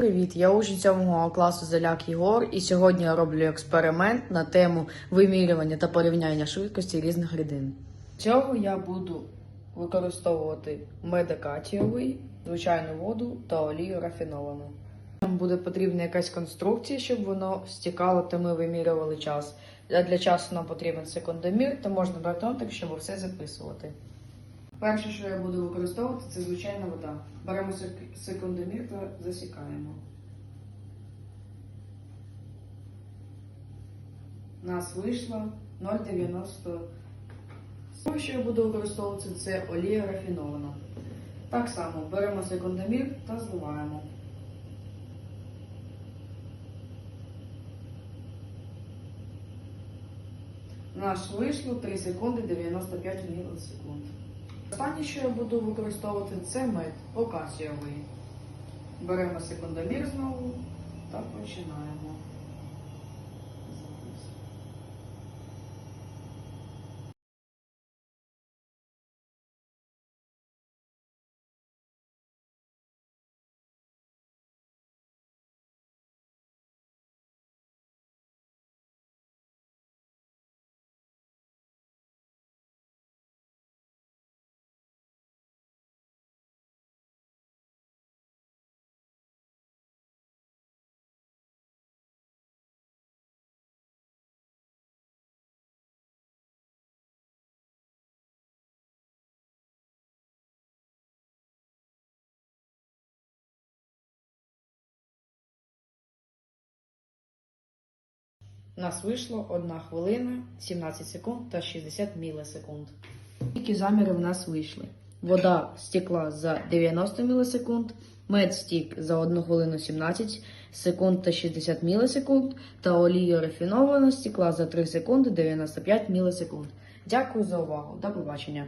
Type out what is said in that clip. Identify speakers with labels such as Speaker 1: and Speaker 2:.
Speaker 1: Привіт, я учень 7 класу Заляк Єгор, і сьогодні я роблю експеримент на тему вимірювання та порівняння швидкості різних рідин. Цього я буду використовувати медикатіовий, звичайну воду та олію рафіновану. Нам буде потрібна якась конструкція, щоб воно стікало, та ми вимірювали час. Для часу нам потрібен секундомір, та можна брати щоб все записувати. Перше, що я буду використовувати, це звичайна вода. Беремо секундомір та засікаємо. У нас вийшло 0,90. Друге, що я буду використовувати, це олія рафінована. Так само беремо секундомір та зливаємо. У нас вийшло 3 секунди 95 мілісекунд. Останнє, що я буду використовувати, це мед окасіовий. Беремо секундомір знову та починаємо. У нас вийшло 1 хвилина, 17 секунд та 60 мілісекунд. Які заміри в нас вийшли? Вода стекла за 90 мілісекунд, мед стік за 1 хвилину 17 секунд та 60 мілісекунд, та олія рафінована стекла за 3 секунди 95 мілісекунд. Дякую за увагу. До побачення.